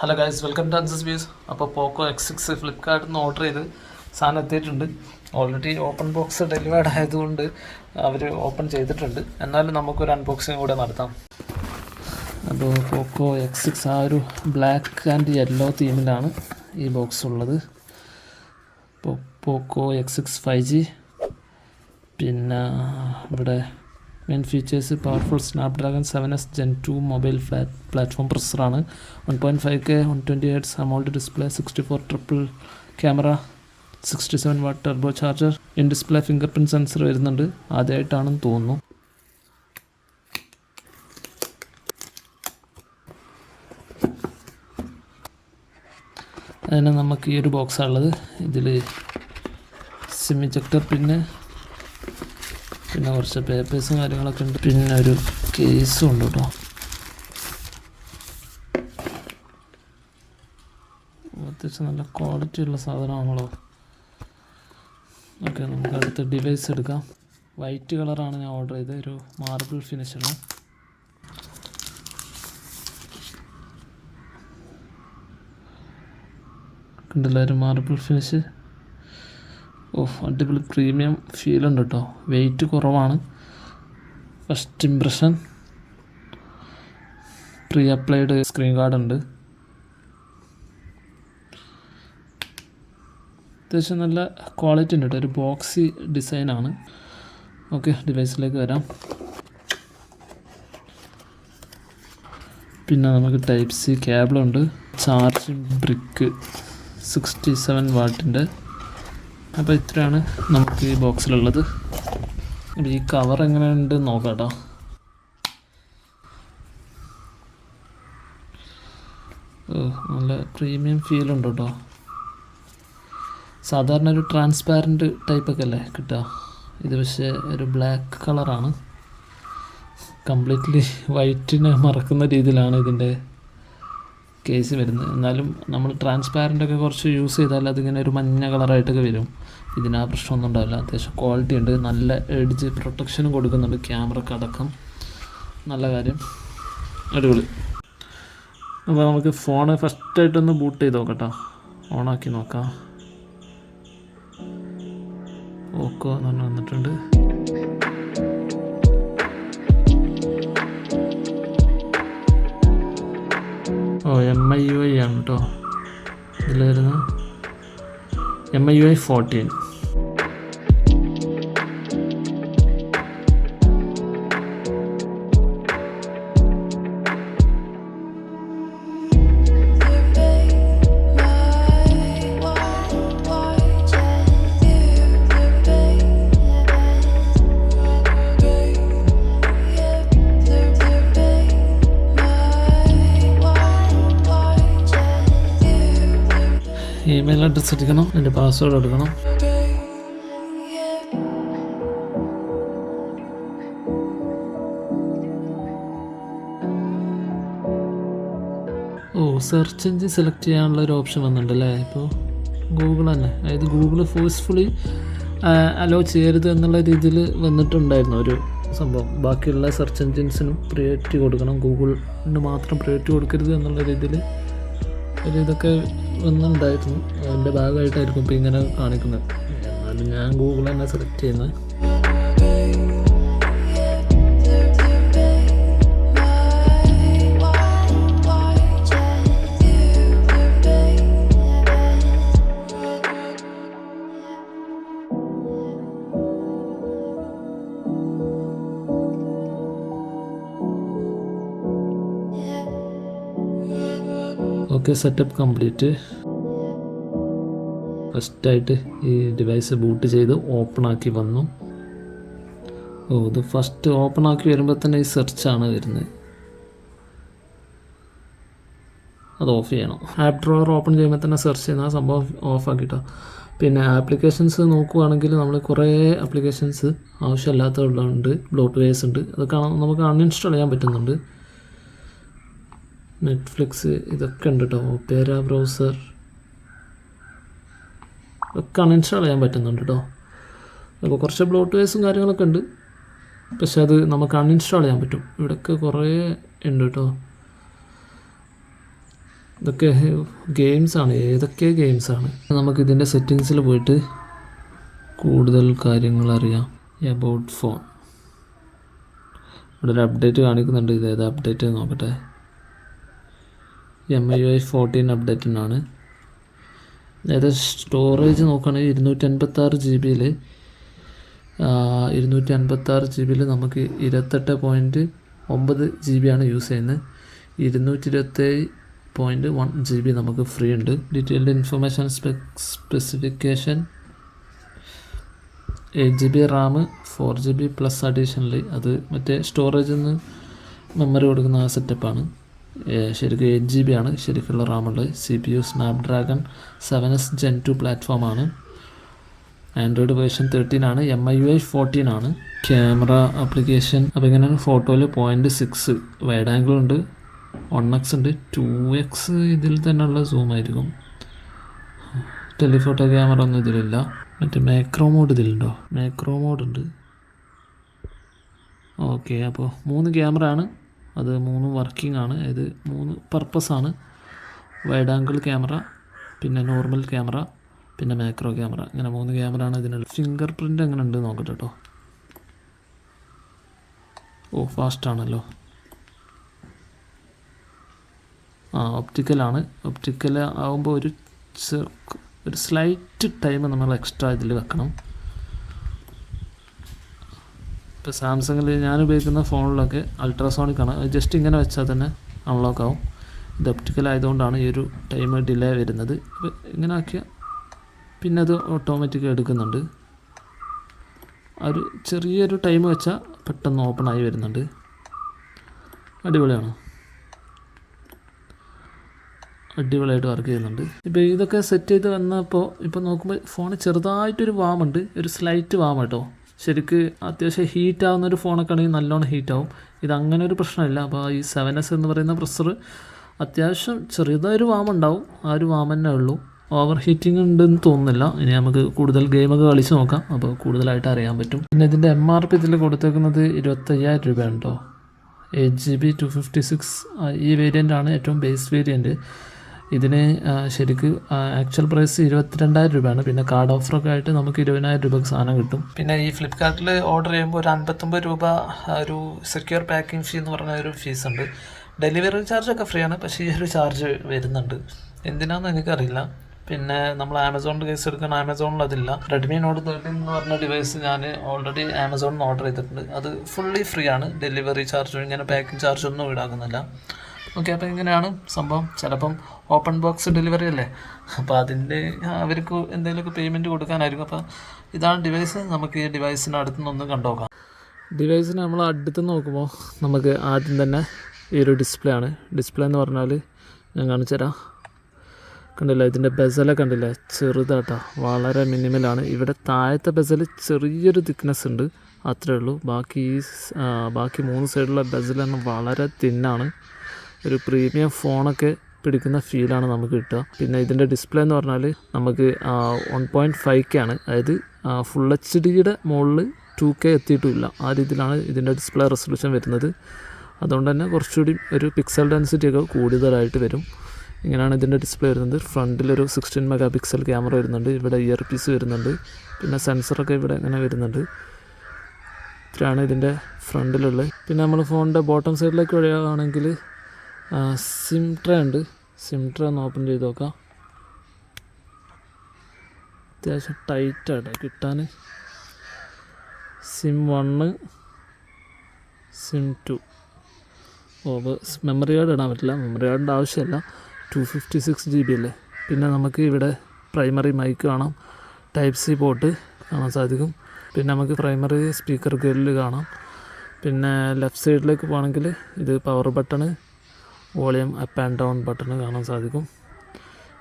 Hello guys welcome to Ansas views അപ്പോൾ Poco X six ഫ്ലിപ്കാർട്ടിൽ നിന്ന് ഓർഡർ ചെയ്ത് സാധനം എത്തിയിട്ടുണ്ട്. ഓൾറെഡി ഓപ്പൺ ബോക്സ് ഡെലിവേർഡ് ആയതുകൊണ്ട് അവർ ഓപ്പൺ ചെയ്തിട്ടുണ്ട്. എന്നാലും നമുക്കൊരു അൺബോക്സിങ് കൂടെ നടത്താം. അപ്പോൾ പോക്കോ എക്സ് സിക്സ് ആ ഒരു ബ്ലാക്ക് ആൻഡ് യെല്ലോ തീമിലാണ് ഈ ബോക്സ് ഉള്ളത്. Poco X six five G പിന്നെ ഇവിടെ main features powerful Snapdragon seven S gen two mobile flat platform പ്രൊസറാണ് one point five K one twenty eights AMOLED display sixty four triple camera sixty seven watt turbo charger in display fingerprint sensor വരുന്നുണ്ട്. ആദ്യമായിട്ടാണെന്ന് തോന്നുന്നു. അതിന് നമുക്ക് ഈ ഒരു ബോക്സാണുള്ളത് ഇതിൽ SIM പിന്നെ പിന്നെ കുറച്ച് പേപ്പേഴ്സും കാര്യങ്ങളൊക്കെ ഉണ്ട്. പിന്നെ ഒരു കേസും ഉണ്ട് കേട്ടോ. അത്യാവശ്യം നല്ല ക്വാളിറ്റി ഉള്ള സാധനമാണല്ലോ. ഓക്കെ നമുക്ക് അടുത്ത ഡിവൈസ് എടുക്കാം. വൈറ്റ് കളറാണ് ഞാൻ ഓർഡർ ചെയ്തത്. ഒരു മാർബിൾ ഫിനിഷാണ് കണ്ടില്ല ഒരു മാർബിൾ ഫിനിഷ് ഓ അടിപൊളി പ്രീമിയം ഫീൽ ഉണ്ട് കേട്ടോ വെയിറ്റ് കുറവാണ്. First impression pre applied screen guard ഉണ്ട്. അത്യാവശ്യം നല്ല ക്വാളിറ്റി ഉണ്ട് കേട്ടോ ഒരു ബോക്സി ഡിസൈനാണ് ഓക്കെ ഡിവൈസിലേക്ക് വരാം. പിന്നെ നമുക്ക് ടൈപ്പ് സി കേബിളുണ്ട് ചാർജിങ് ബ്രിക്ക് സിക്സ്റ്റി സെവൻ വാട്ടിന്റെ അപ്പോൾ ഇത്രയാണ് നമുക്ക് ഈ ബോക്സിലുള്ളത് അപ്പോൾ ഈ കവർ എങ്ങനെയുണ്ട് നോക്കാം കേട്ടോ നല്ല പ്രീമിയം ഫീൽ ഉണ്ട് കേട്ടോ. സാധാരണ ഒരു ട്രാൻസ്പാരന്റ് ടൈപ്പൊക്കെ അല്ലേ കിട്ടുക. ഇത് പക്ഷേ ഒരു ബ്ലാക്ക് കളറാണ് കംപ്ലീറ്റ്ലി വൈറ്റിനെ മറക്കുന്ന രീതിയിലാണ് ഇതിന്റെ കേസ് വരുന്നത്. എന്നാലും നമ്മൾ ട്രാൻസ്പാരന്റ് ഒക്കെ കുറച്ച് യൂസ് ചെയ്താൽ അതിങ്ങനെ ഒരു മഞ്ഞ കളറായിട്ടൊക്കെ വരും. ഇതിന് ആ പ്രശ്നമൊന്നും ഉണ്ടാവില്ല. അത്യാവശ്യം ക്വാളിറ്റി ഉണ്ട്. നല്ല എഡ്ജ് പ്രൊട്ടക്ഷനും കൊടുക്കുന്നുണ്ട് ക്യാമറക്ക് അടക്കം. നല്ല കാര്യം. അടിപൊളി. അപ്പോൾ നമുക്ക് ഫോണ് ഫസ്റ്റായിട്ടൊന്ന് ബൂട്ട് ചെയ്ത് നോക്കട്ടോ. ഓണാക്കി നോക്കാം. ഓക്കോ എന്ന് വന്നിട്ടുണ്ട്. O M I U I ആണ് കേട്ടോ ഇതിലായിരുന്നു M I U I fourteen address എടുക്കണം എന്റെ പാസ്വേഡ് എടുക്കണം. ഓ സെർച്ച് എഞ്ചിൻ സെലക്ട് ചെയ്യാനുള്ള ഒരു ഓപ്ഷൻ വന്നിട്ടുണ്ട് അല്ലേ ഇപ്പോൾ ഗൂഗിൾ തന്നെ. അതായത് ഗൂഗിൾ ഫോഴ്സ്ഫുള്ളി അലോ ചെയ്യരുത് എന്നുള്ള രീതിയിൽ വന്നിട്ടുണ്ടായിരുന്നു ഒരു സംഭവം. ബാക്കിയുള്ള സെർച്ച് എഞ്ചിൻസിനും പ്രിയോറിറ്റി കൊടുക്കണം. ഗൂഗിളിന് മാത്രം പ്രിയോറിറ്റി കൊടുക്കരുത് എന്നുള്ള രീതിയിൽ ഒരു ഇതൊക്കെ വന്നിട്ടുണ്ടായിരുന്നു. അതിന്റെ ഭാഗമായിട്ടായിരിക്കും ഇപ്പോൾ ഇങ്ങനെ കാണിക്കുന്നത്. എന്നാലും ഞാൻ ഗൂഗിൾ തന്നെ സെലക്ട് ചെയ്യുന്നത്. ഓക്കെ സെറ്റപ്പ് കംപ്ലീറ്റ് ഫസ്റ്റായിട്ട് ഈ ഡിവൈസ് ബൂട്ട് ചെയ്ത് ഓപ്പൺ ആക്കി വന്നു. ഓ ഇത് ഫസ്റ്റ് ഓപ്പൺ ആക്കി വരുമ്പോൾ തന്നെ ഈ സെർച്ചാണ് വരുന്നത്. അത് ഓഫ് ചെയ്യണം. ആപ്പ് ഡ്രോവർ ഓപ്പൺ ചെയ്യുമ്പോൾ തന്നെ സെർച്ച് ചെയ്യുന്ന ആ സംഭവം ഓഫ് ആക്കിട്ടോ പിന്നെ ആപ്ലിക്കേഷൻസ് നോക്കുവാണെങ്കിൽ നമ്മൾ കുറേ ആപ്ലിക്കേഷൻസ് ആവശ്യമില്ലാത്തതുണ്ട് ബ്ലോട്ട് വേസ് ഉണ്ട്. അതൊക്കെ നമുക്ക് അൺഇൻസ്റ്റാൾ ചെയ്യാൻ പറ്റുന്നുണ്ട്. നെറ്റ്ഫ്ലിക്സ് ഇതൊക്കെ ഉണ്ട് കേട്ടോ ഒപ്പേര ബ്രൗസർ ഒക്കെ അൺഇൻസ്റ്റാൾ ചെയ്യാൻ പറ്റുന്നുണ്ട് കേട്ടോ അപ്പോൾ കുറച്ച് ബ്ലോട്ട്വേഴ്സും കാര്യങ്ങളൊക്കെ ഉണ്ട്. പക്ഷെ അത് നമുക്ക് അൺഇൻസ്റ്റാൾ ചെയ്യാൻ പറ്റും. ഇവിടെയൊക്കെ കുറേ ഉണ്ട് കേട്ടോ ഇതൊക്കെ ഗെയിംസാണ് ഏതൊക്കെ ഗെയിംസാണ് നമുക്ക് ഇതിന്റെ സെറ്റിങ്സിൽ പോയിട്ട് കൂടുതൽ കാര്യങ്ങൾ അറിയാം. എബൌട്ട് ഫോൺ ഇവിടെ ഒരു അപ്ഡേറ്റ് കാണിക്കുന്നുണ്ട്. ഇത് അപ്ഡേറ്റ് നോക്കട്ടെ. എം ഐ ഐ ഫോർട്ടീൻ അപ്ഡേറ്റിനാണ് അതായത് സ്റ്റോറേജ് നോക്കുകയാണെങ്കിൽ ഇരുന്നൂറ്റി അൻപത്താറ് ജി ബിയിൽ ഇരുന്നൂറ്റി അൻപത്താറ് ജി ബിയിൽ നമുക്ക് ഇരുപത്തെട്ട് പോയിന്റ് ഒമ്പത് ജി ബി ആണ് യൂസ് ചെയ്യുന്നത്. ഇരുന്നൂറ്റി ഇരുപത്തേഴ് പോയിന്റ് വൺ ജി ബി നമുക്ക് ഫ്രീ ഉണ്ട്. Detailed information specification eight G B RAM four G B plus additionally അത് മറ്റേ സ്റ്റോറേജിൽ നിന്ന് മെമ്മറി കൊടുക്കുന്ന ആ സെറ്റപ്പാണ് ശരിക്കും എയ്റ്റ് ജി ബി ആണ്. ശരിക്കുള്ള റാമുള്ളത് C P U Snapdragon seven S gen two പ്ലാറ്റ്ഫോമാണ് ആൻഡ്രോയിഡ് വേർഷൻ തേർട്ടീൻ ആണ്. M I U I fourteen ആണ്. ക്യാമറ ആപ്ലിക്കേഷൻ അപ്പോൾ ഇങ്ങനെയാണ് ഫോട്ടോയിൽ പോയിന്റ് സിക്സ് വൈഡ് ആംഗിൾ ഉണ്ട്. വൺ എക്സ് ഉണ്ട്. ടു എക്സ് ഇതിൽ തന്നെയുള്ള സൂം ആയിരിക്കും. ടെലിഫോട്ടോ ക്യാമറ ഒന്നും ഇതിലില്ല. മറ്റേ മാക്രോ മോഡ് ഇതിലുണ്ടോ? മാക്രോ മോഡ് ഉണ്ട്. ഓക്കെ അപ്പോൾ മൂന്ന് ക്യാമറ ആണ്. അത് മൂന്ന് വർക്കിംഗ് ആണ്. ഇത് മൂന്ന് പർപ്പസാണ് വൈഡ് ആംഗിൾ ക്യാമറ പിന്നെ നോർമൽ ക്യാമറ പിന്നെ മാക്രോ ക്യാമറ ഇങ്ങനെ മൂന്ന് ക്യാമറ ആണ് ഇതിനുള്ള ഫിംഗർ പ്രിന്റ് എങ്ങനെ ഉണ്ട് നോക്കട്ടെ കേട്ടോ ഓ ഫാസ്റ്റ് ആണല്ലോ. ആ ഒപ്റ്റിക്കലാണ് ഒപ്റ്റിക്കൽ ആകുമ്പോൾ ഒരു ഒരു സ്ലൈറ്റ് ടൈം നമ്മൾ എക്സ്ട്രാ ഇതിൽ വെക്കണം. ഇപ്പോൾ സാംസങ്ങിൽ ഞാൻ ഉപയോഗിക്കുന്ന ഫോണിലൊക്കെ അൾട്രാസോണിക് ആണ് ജസ്റ്റ് ഇങ്ങനെ വെച്ചാൽ തന്നെ അൺലോക്ക് ആവും. ഡെപ്റ്റിക്കൽ ആയതുകൊണ്ടാണ് ഈ ഒരു ടൈം ഡിലേ വരുന്നത്. അപ്പോൾ ഇങ്ങനെ ആക്കിയാൽ പിന്നെ അത് ഓട്ടോമാറ്റിക് എടുക്കുന്നുണ്ട്. ഒരു ചെറിയൊരു ടൈം വെച്ചാൽ പെട്ടെന്ന് ഓപ്പൺ ആയി വരുന്നുണ്ട്. അടിപൊളിയാണ്? അടിപൊളിയായിട്ട് വർക്ക് ചെയ്യുന്നുണ്ട്. ഇപ്പോൾ ഇതൊക്കെ സെറ്റ് ചെയ്ത് വന്നപ്പോൾ ഇപ്പോൾ നോക്കുമ്പോൾ ഫോൺ ചെറുതായിട്ടൊരു വാമുണ്ട് ഒരു സ്ലൈറ്റ് വാം കേട്ടോ ശരിക്ക് അത്യാവശ്യം ഹീറ്റ് ആവുന്ന ഒരു ഫോണൊക്കെ ആണെങ്കിൽ നല്ലോണം ഹീറ്റ് ആവും. ഇത് അങ്ങനെ ഒരു പ്രശ്നമില്ല. അപ്പോൾ ഈ സെവൻ എസ് എന്ന് പറയുന്ന പ്രൊസർ അത്യാവശ്യം ചെറിയതായൊരു വാം ഉണ്ടാവും. ആ ഒരു വാം തന്നെ ഉള്ളൂ. ഓവർ ഹീറ്റിംഗ് ഉണ്ടെന്ന് തോന്നുന്നില്ല. ഇനി നമുക്ക് കൂടുതൽ ഗെയിമൊക്കെ കളിച്ച് നോക്കാം. അപ്പോൾ കൂടുതലായിട്ട് അറിയാൻ പറ്റും. പിന്നെ ഇതിന്റെ എം ആർ പി ഇതിൽ കൊടുത്തേക്കുന്നത് ഇരുപത്തയ്യായിരം രൂപയാണ് കേട്ടോ eight G B two fifty six ഈ വേരിയന്റാണ് ഏറ്റവും ബേസ് വേരിയന്റ് ഇതിന് ശരിക്ക് ആക്ച്വൽ പ്രൈസ് ഇരുപത്തിരണ്ടായിരം രൂപയാണ്. പിന്നെ കാർഡ് ഓഫറൊക്കെ ആയിട്ട് നമുക്ക് ഇരുപതിനായിരം രൂപയ്ക്ക് സാധനം കിട്ടും. പിന്നെ ഈ ഫ്ലിപ്കാർട്ടിൽ ഓർഡർ ചെയ്യുമ്പോൾ ഒരു അൻപത്തൊമ്പത് രൂപ ഒരു സെക്യൂർ പാക്കിംഗ് ഫീ എന്ന് പറഞ്ഞ ഒരു ഫീസ് ഉണ്ട്. ഡെലിവറി ചാർജ് ഒക്കെ ഫ്രീ ആണ് പക്ഷേ ഈ ഒരു ചാർജ് വരുന്നുണ്ട്. എന്തിനാണെന്ന് എനിക്കറിയില്ല. പിന്നെ നമ്മൾ ആമസോണിന്റെ കേസ് എടുക്കാൻ ആമസോണിൽ അതില്ല. റെഡ്മി നോട്ട് തേർട്ടീൻ എന്ന് പറഞ്ഞ ഡിവൈസ് ഞാൻ ഓൾറെഡി ആമസോണിൽ നിന്ന് ഓർഡർ ചെയ്തിട്ടുണ്ട്. അത് ഫുള്ളി ഫ്രീ ആണ്. ഡെലിവറി ചാർജും ഇങ്ങനെ പാക്കിംഗ് ചാർജൊന്നും ഈടാക്കുന്നില്ല. ഓക്കെ അപ്പോൾ ഇങ്ങനെയാണ് സംഭവം. ചിലപ്പം ഓപ്പൺ ബോക്സ് ഡെലിവറി അല്ലേ? അപ്പോൾ അതിന്റെ അവർക്ക് എന്തെങ്കിലുമൊക്കെ പേയ്മെന്റ് കൊടുക്കാനായിരിക്കും. അപ്പോൾ ഇതാണ് ഡിവൈസ് നമുക്ക് ഈ ഡിവൈസിന് അടുത്ത് നിന്ന് കണ്ടു നോക്കാം. ഡിവൈസിന് നമ്മൾ അടുത്ത് നോക്കുമ്പോൾ നമുക്ക് ആദ്യം തന്നെ ഈ ഒരു ഡിസ്പ്ലേ ആണ്. ഡിസ്പ്ലേ എന്ന് പറഞ്ഞാൽ ഞാൻ കാണിച്ചു തരാം. കണ്ടില്ല? ഇതിന്റെ ബെസല കണ്ടില്ല? ചെറുതാട്ടോ വളരെ മിനിമലാണ് ഇവിടെ താഴത്തെ ബെസൽ ചെറിയൊരു തിക്നെസ് ഉണ്ട്. അത്രേ ഉള്ളൂ. ബാക്കി ബാക്കി മൂന്ന് സൈഡിലുള്ള ബെസലെല്ലാം വളരെ തിന്നാണ് ഒരു പ്രീമിയം ഫോണൊക്കെ പിടിക്കുന്ന ഫീലാണ് നമുക്ക് കിട്ടുക. പിന്നെ ഇതിന്റെ ഡിസ്പ്ലേ എന്ന് പറഞ്ഞാൽ നമുക്ക് വൺ പോയിന്റ് ഫൈവ് കെ ആണ്. അതായത് ഫുൾ എച്ച് ഡിയുടെ മുകളിൽ ടു കെ എത്തിയിട്ടുമില്ല. ആ രീതിയിലാണ് ഇതിന്റെ ഡിസ്പ്ലേ റെസൊല്യൂഷൻ വരുന്നത്. അതുകൊണ്ട് തന്നെ കുറച്ചുകൂടി ഒരു പിക്സൽ ഡെൻസിറ്റി ഒക്കെ കൂടുതലായിട്ട് വരും. ഇങ്ങനെയാണ് ഇതിന്റെ ഡിസ്പ്ലേ വരുന്നത്. ഫ്രണ്ടിലൊരു സിക്സ്റ്റീൻ മെഗാ പിക്സൽ ക്യാമറ വരുന്നുണ്ട്. ഇവിടെ ഇയർ പീസ് വരുന്നുണ്ട്. പിന്നെ സെൻസറൊക്കെ ഇവിടെ ഇങ്ങനെ വരുന്നുണ്ട്. ഇത്രയാണ് ഇതിന്റെ ഫ്രണ്ടിലുള്ളത് പിന്നെ നമ്മൾ ഫോണിന്റെ ബോട്ടം സൈഡിലേക്ക് വരികയാണെങ്കിൽ സിം ട്രേ ഉണ്ട്. സിം ട്രേ ഒന്ന് ഓപ്പൺ ചെയ്ത് നോക്കാം. അത്യാവശ്യം ടൈറ്റാണ് കിട്ടാൻ സിം വണ്ണ് സിം ടു ഓ മെമ്മറി കാർഡ് ഇടാൻ പറ്റില്ല. മെമ്മറി കാർഡിന്റെ ആവശ്യമില്ല. Two fifty six G B അല്ലേ? പിന്നെ നമുക്ക് ഇവിടെ പ്രൈമറി മൈക്ക് കാണാം. ടൈപ്പ് സി പോട്ട് കാണാൻ സാധിക്കും. പിന്നെ നമുക്ക് പ്രൈമറി സ്പീക്കർ ഗ്രില്ല് കാണാം. പിന്നെ ലെഫ്റ്റ് സൈഡിലേക്ക് പോകണമെങ്കിൽ ഇത് power button volume up and down button കാണാൻ സാധിക്കും.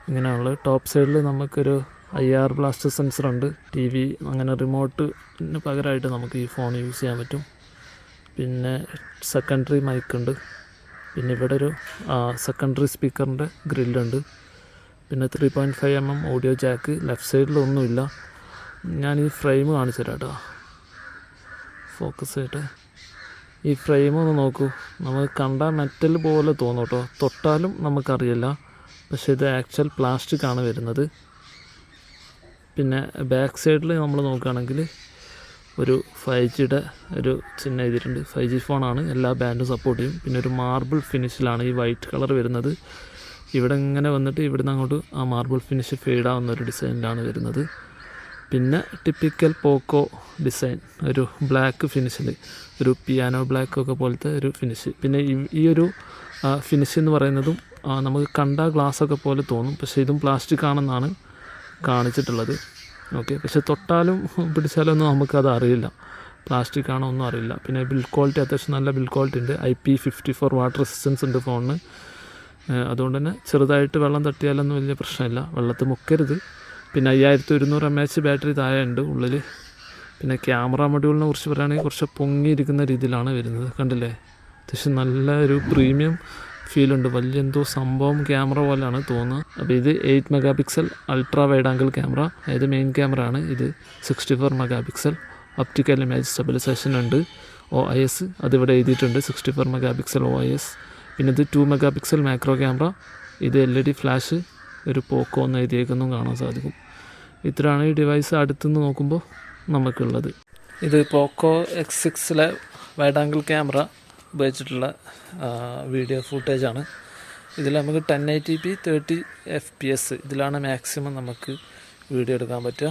ഇങ്ങനെയുള്ള ടോപ്പ് സൈഡിൽ നമുക്കൊരു ഐ ആർ ബ്ലാസ്റ്റർ സെൻസർ ഉണ്ട്. ടി വി അങ്ങനെ റിമോട്ടിന് പകരമായിട്ട് നമുക്ക് ഈ ഫോൺ യൂസ് ചെയ്യാൻ പറ്റും. പിന്നെ സെക്കൻഡറി മൈക്ക് ഉണ്ട്. പിന്നെ ഇവിടെ ഒരു സെക്കൻഡറി സ്പീക്കറിന്റെ ഗ്രില്ലുണ്ട് പിന്നെ three point five M M audio jack left സൈഡിലൊന്നുമില്ല ഞാൻ ഈ ഫ്രെയിം കാണിച്ചു തരാം കേട്ടോ. ഫോക്കസ് ആയിട്ട് ഈ ഫ്രെയിം ഒന്ന് നോക്കൂ. നമുക്ക് കണ്ടാൽ മെറ്റൽ പോലെ തോന്നും കേട്ടോ തൊട്ടാലും നമുക്കറിയില്ല. പക്ഷേ ഇത് ആക്ച്വൽ പ്ലാസ്റ്റിക് ആണ് വരുന്നത്. പിന്നെ ബാക്ക് സൈഡിൽ നമ്മൾ നോക്കുകയാണെങ്കിൽ ഒരു ഫൈവ് ജിയുടെ ഒരു ചിഹ്നം എഴുതിയിട്ടുണ്ട്. ഫൈവ് ജി ഫോണാണ് എല്ലാ ബാൻഡും സപ്പോർട്ട് ചെയ്യും. പിന്നെ ഒരു മാർബിൾ ഫിനിഷിലാണ് ഈ വൈറ്റ് കളർ വരുന്നത്. ഇവിടെ ഇങ്ങനെ വന്നിട്ട് ഇവിടുന്ന് അങ്ങോട്ട് ആ മാർബിൾ ഫിനിഷ് ഫെയ്ഡാവുന്ന ഒരു ഡിസൈനിലാണ് വരുന്നത്. പിന്നെ ടിപ്പിക്കൽ പോക്കോ ഡിസൈൻ ഒരു ബ്ലാക്ക് ഫിനിഷിൽ ഒരു പിയാനോ ബ്ലാക്ക് ഒക്കെ പോലത്തെ ഒരു ഫിനിഷ് പിന്നെ ഈ- ഒരു ഫിനിഷ് എന്ന് പറയുന്നതും നമുക്ക് കണ്ട ഗ്ലാസ് ഒക്കെ പോലെ തോന്നും. പക്ഷേ ഇതും പ്ലാസ്റ്റിക് ആണെന്നാണ് കാണിച്ചിട്ടുള്ളത്. ഓക്കെ പക്ഷെ തൊട്ടാലും പിടിച്ചാലൊന്നും നമുക്കത് അറിയില്ല. പ്ലാസ്റ്റിക് ആണോ ഒന്നും അറിയില്ല. പിന്നെ ബിൽഡ് ക്വാളിറ്റി അത്യാവശ്യം നല്ല ബിൽഡ് ക്വാളിറ്റി ഉണ്ട്. I P fifty four water resistance ഉണ്ട് ഫോണിന് അതുകൊണ്ട് തന്നെ ചെറുതായിട്ട് വെള്ളം തട്ടിയാലൊന്നും വലിയ പ്രശ്നമില്ല. വെള്ളത്തിൽ മുക്കരുത്. പിന്നെ അയ്യായിരത്തി ഒരുന്നൂറ് എം എച്ച് ബാറ്ററി താഴെ ഉണ്ട് ഉള്ളിൽ. പിന്നെ ക്യാമറ മൊഡ്യൂളിനെ കുറിച്ച് പറയുകയാണെങ്കിൽ കുറച്ച് പൊങ്ങിയിരിക്കുന്ന രീതിയിലാണ് വരുന്നത്. കണ്ടില്ലേ? അത്യാവശ്യം നല്ല ഒരു പ്രീമിയം ഫീലുണ്ട് വലിയ എന്തോ സംഭവം ക്യാമറ പോലെയാണ് തോന്നുന്നത്. അപ്പോൾ ഇത് eight megapixel ultra wide angle camera. അതായത് മെയിൻ ക്യാമറ ആണ്. ഇത് sixty four megapixel optical image stabilization ഉണ്ട്. ഒ ഐ എസ് അതിവിടെ എഴുതിയിട്ടുണ്ട്. Sixty four megapixel O I S പിന്നെ ഇത് two megapixel macro camera. ഇത് എൽ ഇ ഡി ഫ്ലാഷ് ഒരു പോക്കോ എന്ന് എഴുതിയേക്കുന്നതും കാണാൻ സാധിക്കും. ഇത്രയാണ് ഈ ഡിവൈസ് അടുത്തുനിന്ന് നോക്കുമ്പോൾ നമുക്കുള്ളത് ഇത് പോക്കോ എക്സ് സിക്സിലെ വൈഡ് ആംഗിൾ ക്യാമറ ഉപയോഗിച്ചിട്ടുള്ള വീഡിയോ ഫുട്ടേജാണ് ഇതിൽ നമുക്ക് ten eighty P thirty F P S ഇതിലാണ് മാക്സിമം നമുക്ക് വീഡിയോ എടുക്കാൻ പറ്റുക.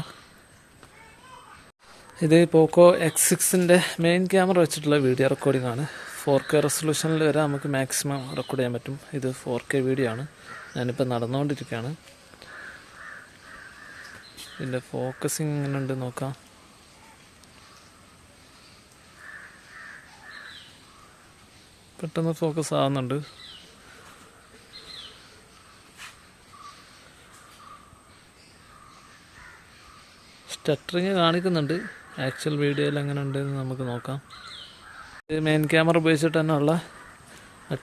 ഇത് പോക്കോ എക്സ് സിക്സിന്റെ മെയിൻ ക്യാമറ വെച്ചിട്ടുള്ള വീഡിയോ റെക്കോർഡിംഗ് ആണ്. ഫോർ കെ റെസൊല്യൂഷനിൽ വരെ നമുക്ക് മാക്സിമം റെക്കോർഡ് ചെയ്യാൻ പറ്റും. ഇത് ഫോർ കെ വീഡിയോ ആണ്. ഞാനിപ്പോൾ നടന്നുകൊണ്ടിരിക്കുകയാണ്. ഇതിന്റെ ഫോക്കസിങ് എങ്ങനെ ഉണ്ട് നോക്കാം. പെട്ടെന്ന് ഫോക്കസ് ആവുന്നുണ്ട്. സ്റ്റട്ടറിങ് കാണിക്കുന്നുണ്ട്. ആക്ച്വൽ വീഡിയോയിൽ എങ്ങനെ ഉണ്ടെന്ന് നമുക്ക് നോക്കാം. ഇത് മെയിൻ ക്യാമറ ഉപയോഗിച്ചിട്ട് തന്നെയുള്ള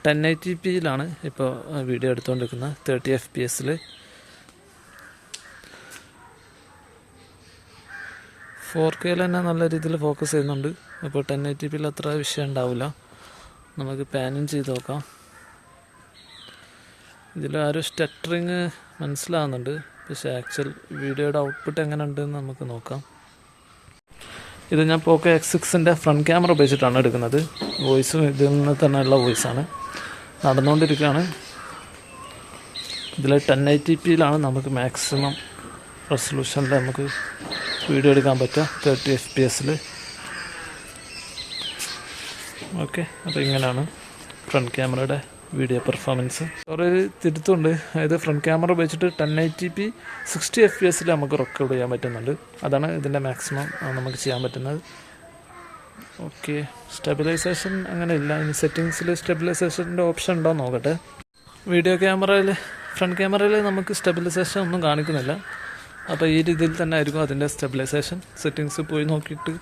ടെൻ എയ്റ്റി പിയിലാണ് ഇപ്പോൾ വീഡിയോ എടുത്തുകൊണ്ടിരിക്കുന്നത് തേർട്ടി എഫ് പി എസിൽ ഫോർ കെയിൽ തന്നെ നല്ല രീതിയിൽ ഫോക്കസ് ചെയ്യുന്നുണ്ട്. അപ്പോൾ ടെൻ എയ്റ്റി പിയിൽ അത്ര വിഷയം ഉണ്ടാവില്ല. നമുക്ക് പാനും ചെയ്ത് നോക്കാം. ഇതിൽ ആ ഒരു സ്റ്റട്ടറിങ് മനസ്സിലാകുന്നുണ്ട് പക്ഷേ ആക്ച്വൽ വീഡിയോയുടെ ഔട്ട്പുട്ട് എങ്ങനെ ഉണ്ടെന്ന് നമുക്ക് നോക്കാം. ഇത് ഞാൻ പോക്കോ എക്സ് സിക്സിന്റെ ഫ്രണ്ട് ക്യാമറ ഉപയോഗിച്ചിട്ടാണ് എടുക്കുന്നത്. വോയിസും ഇതിൽ നിന്ന് തന്നെയുള്ള വോയിസാണ് നടന്നുകൊണ്ടിരിക്കുകയാണ്. ഇതിൽ ടെൻ എയ്റ്റി പിയിലാണ് നമുക്ക് മാക്സിമം റെസൊല്യൂഷനിൽ നമുക്ക് വീഡിയോ എടുക്കാൻ പറ്റുക. തേർട്ടി എഫ് പി എസിൽ ഓക്കെ അപ്പോൾ ഇങ്ങനെയാണ് ഫ്രണ്ട് ക്യാമറയുടെ വീഡിയോ പെർഫോമൻസ് കുറേ തിരുത്തുണ്ട്. അതായത് ഫ്രണ്ട് ക്യാമറ ഉപയോഗിച്ചിട്ട് ten eighty P sixty F P എസിൽ നമുക്ക് റെക്കോർഡ് ചെയ്യാൻ പറ്റുന്നുണ്ട്. അതാണ് ഇതിന്റെ മാക്സിമം നമുക്ക് ചെയ്യാൻ പറ്റുന്നത്. ഓക്കെ സ്റ്റെബിലൈസേഷൻ അങ്ങനെ ഇല്ല ഇനി സെറ്റിങ്സിൽ സ്റ്റെബിലൈസേഷന്റെ ഓപ്ഷൻ ഉണ്ടോ നോക്കട്ടെ. വീഡിയോ ക്യാമറയിൽ ഫ്രണ്ട് ക്യാമറയിൽ നമുക്ക് സ്റ്റെബിലൈസേഷൻ ഒന്നും കാണിക്കുന്നില്ല. അപ്പോൾ ഈ രീതിയിൽ തന്നെ ആയിരിക്കും അതിന്റെ സ്റ്റെബിലൈസേഷൻ സെറ്റിങ്സ് പോയി നോക്കിയിട്ട്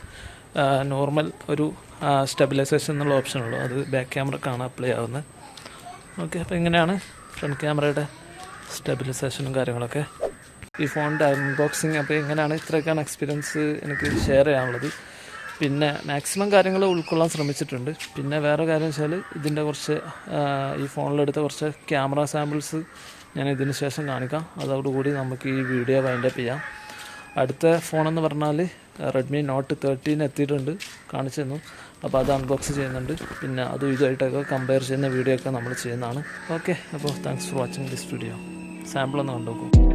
നോർമൽ ഒരു സ്റ്റെബിലൈസേഷൻ എന്നുള്ള ഓപ്ഷൻ ഉള്ളൂ. അത് ബാക്ക് ക്യാമറക്കാണ് അപ്ലൈ ആവുന്നത് ഓക്കെ അപ്പോൾ ഇങ്ങനെയാണ് ഫ്രണ്ട് ക്യാമറയുടെ സ്റ്റെബിലൈസേഷനും കാര്യങ്ങളൊക്കെ. ഈ ഫോണിന്റെ അൺബോക്സിങ് അപ്പോൾ എങ്ങനെയാണ് ഇത്രയൊക്കെയാണ് എക്സ്പീരിയൻസ് എനിക്ക് ഷെയർ ചെയ്യാനുള്ളത്. പിന്നെ മാക്സിമം കാര്യങ്ങൾ ഉൾക്കൊള്ളാൻ ശ്രമിച്ചിട്ടുണ്ട്. പിന്നെ വേറെ കാര്യം വെച്ചാൽ ഇതിന്റെ കുറച്ച് ഈ ഫോണിലെടുത്ത കുറച്ച് ക്യാമറ സാമ്പിൾസ് ഞാൻ ഇതിന് ശേഷം കാണിക്കാം. അതോടുകൂടി നമുക്ക് ഈ വീഡിയോ വൈൻഡപ്പ് ചെയ്യാം. അടുത്ത ഫോണെന്ന് പറഞ്ഞാൽ റെഡ്മി നോട്ട് തേർട്ടീൻ എത്തിയിട്ടുണ്ട്. കാണിച്ചു തന്നു. അപ്പോൾ അത് അൺബോക്സ് ചെയ്യുന്നുണ്ട്. പിന്നെ അതും ഇതുമായിട്ടൊക്കെ കമ്പയർ ചെയ്യുന്ന വീഡിയോ ഒക്കെ നമ്മൾ ചെയ്യുന്നതാണ്. ഓക്കെ അപ്പോൾ thanks for watching this video sample ഒന്ന് കണ്ടു നോക്കൂ